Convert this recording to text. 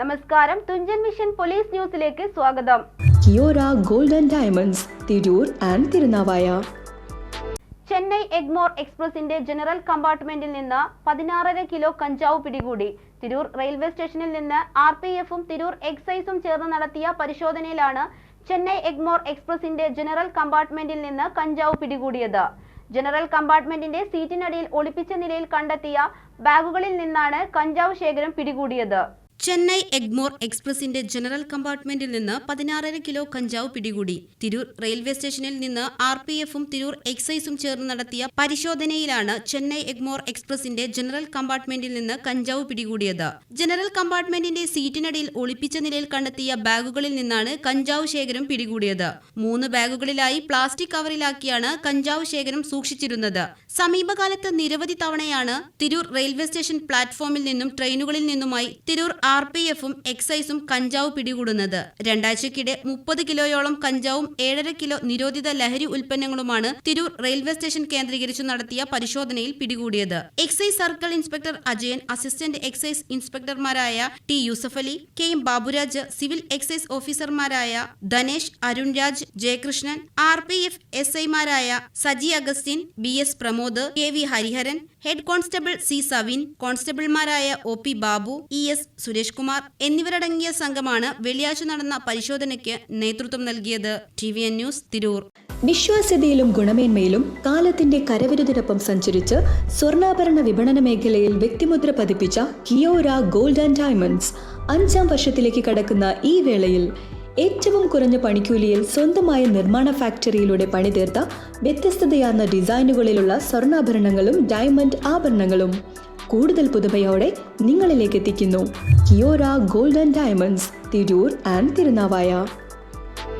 നമസ്കാരം. Thunchan mission police ന്യൂസിലേക്ക് സ്വാഗതം. Kiora golden and diamonds Tirur and Tirunavaya. Chennai Egmore എക്സ്പ്രസിന്റെ general കമ്പാർട്ട്മെന്റിൽ നിന്ന് പതിനാറര കിലോ കഞ്ചാവ് പിടികൂടി. തിരൂർ റെയിൽവേ സ്റ്റേഷനിൽ നിന്ന് ആർ പി എഫും തിരൂർ എക്സൈസും ചേർന്ന് നടത്തിയ പരിശോധനയിലാണ് ചെന്നൈ എഗ്മോർ എക്സ്പ്രസിന്റെ ജനറൽ കമ്പാർട്ട്മെന്റിൽ നിന്ന് കഞ്ചാവ് പിടികൂടിയത്. ജനറൽ കമ്പാർട്ട്മെന്റിന്റെ സീറ്റിനടിയിൽ ഒളിപ്പിച്ച നിലയിൽ കണ്ടെത്തിയ ബാഗുകളിൽ നിന്നാണ് കഞ്ചാവ് ശേഖരം പിടികൂടിയത്. ചെന്നൈ എഗ്മോർ എക്സ്പ്രസിന്റെ ജനറൽ കമ്പാർട്ട്മെന്റിൽ നിന്ന് പതിനാറര കിലോ കഞ്ചാവ് പിടികൂടി. തിരൂർ റെയിൽവേ സ്റ്റേഷനിൽ നിന്ന് ആർ പി എഫും തിരൂർ എക്സൈസും ചേർന്ന് നടത്തിയ പരിശോധനയിലാണ് ചെന്നൈ എഗ്മോർ എക്സ്പ്രസിന്റെ ജനറൽ കമ്പാർട്ട്മെന്റിൽ നിന്ന് കഞ്ചാവ് പിടികൂടിയത്. ജനറൽ കമ്പാർട്ട്മെന്റിന്റെ സീറ്റിനടിയിൽ ഒളിപ്പിച്ച നിലയിൽ കണ്ടെത്തിയ ബാഗുകളിൽ നിന്നാണ് കഞ്ചാവ് ശേഖരം പിടികൂടിയത്. മൂന്ന് ബാഗുകളിലായി പ്ലാസ്റ്റിക് കവറിലാക്കിയാണ് കഞ്ചാവ് ശേഖരം സൂക്ഷിച്ചിരുന്നത്. സമീപകാലത്ത് നിരവധി തവണയാണ് തിരൂർ റെയിൽവേ സ്റ്റേഷൻ പ്ലാറ്റ്ഫോമിൽ നിന്നും ട്രെയിനുകളിൽ നിന്നുമായി തിരൂർ ആർ പി എഫും എക്സൈസും കഞ്ചാവ് പിടികൂടുന്നത്. രണ്ടാഴ്ചക്കിടെ മുപ്പത് കിലോയോളം കഞ്ചാവും ഏഴര കിലോ നിരോധിത ലഹരി ഉൽപ്പന്നങ്ങളുമാണ് തിരൂർ റെയിൽവേ സ്റ്റേഷൻ കേന്ദ്രീകരിച്ചു നടത്തിയ പരിശോധനയിൽ പിടികൂടിയത്. Excise circle inspector Ajayan assistant excise ഇൻസ്പെക്ടർമാരായ T Yusuf Ali K M Baburaj civil excise ഓഫീസർമാരായ Dhanesh Arunraj Jayakrishnan R P F S ഐമാരായ Saji Augustine B S Pramod K V Hariharan head constable C Savin കോൺസ്റ്റബിൾമാരായ O P Babu E S Suresh Kumar എന്നിവരടങ്ങിയ സംഘമാണ് വെള്ളിയാഴ്ച നടന്ന പരിശോധനയ്ക്ക് നേതൃത്വം നൽകിയത്. T V N news Tirur. വിശ്വാസ്യതയിലും ഗുണമേന്മയിലും കാലത്തിന്റെ കരവിരുതിനൊപ്പം സഞ്ചരിച്ച് സ്വർണാഭരണ വിപണന മേഖലയിൽ വ്യക്തിമുദ്ര പതിപ്പിച്ച കിയോര ഗോൾഡ് ആൻഡ് ഡയമണ്ട്സ് അഞ്ചാം വർഷത്തിലേക്ക് കടക്കുന്ന ഈ വേളയിൽ ഏറ്റവും കുറഞ്ഞ പണിക്കൂലിയിൽ സ്വന്തമായ നിർമ്മാണ ഫാക്ടറിയിലൂടെ പണിതീർത്ത വ്യത്യസ്തതയാർന്ന ഡിസൈനുകളിലുള്ള സ്വർണാഭരണങ്ങളും ഡയമണ്ട് ആഭരണങ്ങളും കൂടുതൽ പുതുമയോടെ നിങ്ങളിലേക്ക് എത്തിക്കുന്നു. Kiora gold and diamonds Tirur and Thirunavaya.